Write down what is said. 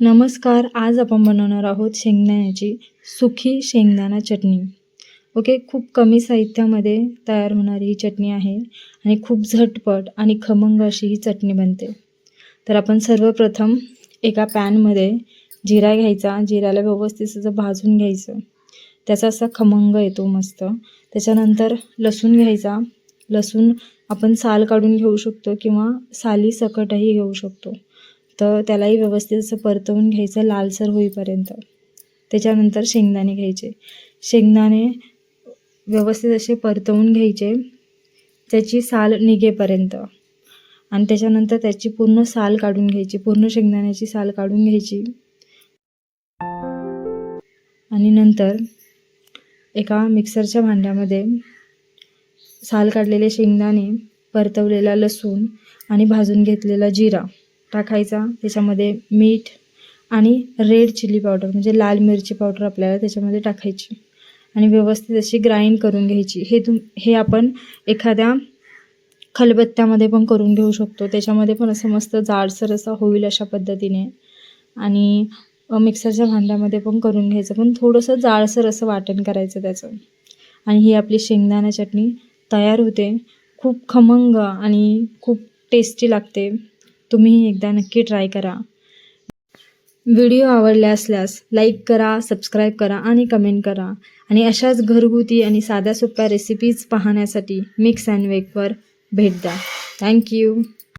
नमस्कार आज आपण बनवणार आहोत शेंगदाण्याची सुखी शेंगदाणा चटणी. ओके खूप कमी साहित्यामध्ये तयार होणारी ही चटणी आहे आणि खूप झटपट आणि खमंग अशी ही चटणी बनते. तर आपण सर्वप्रथम एका पॅनमध्ये जिरा घ्यायचा जिऱ्याला व्यवस्थित असं भाजून घ्यायचं. त्याचा असा खमंग येतो मस्त. त्याच्यानंतर लसूण घ्यायचा. लसूण आपण साल काढून घेऊ शकतो किंवा साली सकटही घेऊ शकतो. तर त्यालाही व्यवस्थित असं परतवून घ्यायचं लालसर होईपर्यंत. त्याच्यानंतर शेंगदाणे घ्यायचे. शेंगदाणे व्यवस्थित असे परतवून घ्यायचे. त्याची साल निघेपर्यंत. आणि त्याच्यानंतर त्याची पूर्ण साल काढून घ्यायची. पूर्ण शेंगदाण्याची साल काढून घ्यायची. आणि नंतर एका मिक्सरच्या भांड्यामध्ये साल काढलेले शेंगदाणे परतवलेला लसूण आणि भाजून घेतलेला जिरा. टाकायचा. त्याच्यामध्ये मीठ आणि रेड चिली पावडर म्हणजे लाल मिरची पावडर आपल्याला त्याच्यामध्ये टाकायची. आणि व्यवस्थित अशी ग्राइंड करून घ्यायची. हे तुम हे आपण एखाद्या खलबत्त्यामध्ये पण करून घेऊ शकतो. त्याच्यामध्ये पण असं मस्त जाडसर असं होईल अशा पद्धतीने. आणि मिक्सरच्या भांड्यामध्ये पण करून घ्यायचं. पण थोडंसं जाडसर असं वाटण करायचं त्याचं. आणि ही आपली शेंगदाणा चटणी तयार होते. खूप खमंग आणि खूप टेस्टी लागते. तुम्हीही एकदा नक्की ट्राय करा. व्हिडिओ आवडले असल्यास लाईक करा सबस्क्राईब करा आणि कमेंट करा. आणि अशाच घरगुती आणि साध्या सोप्या रेसिपीज पाहण्यासाठी मिक्स अँड वेकवर भेट द्या. थँक्यू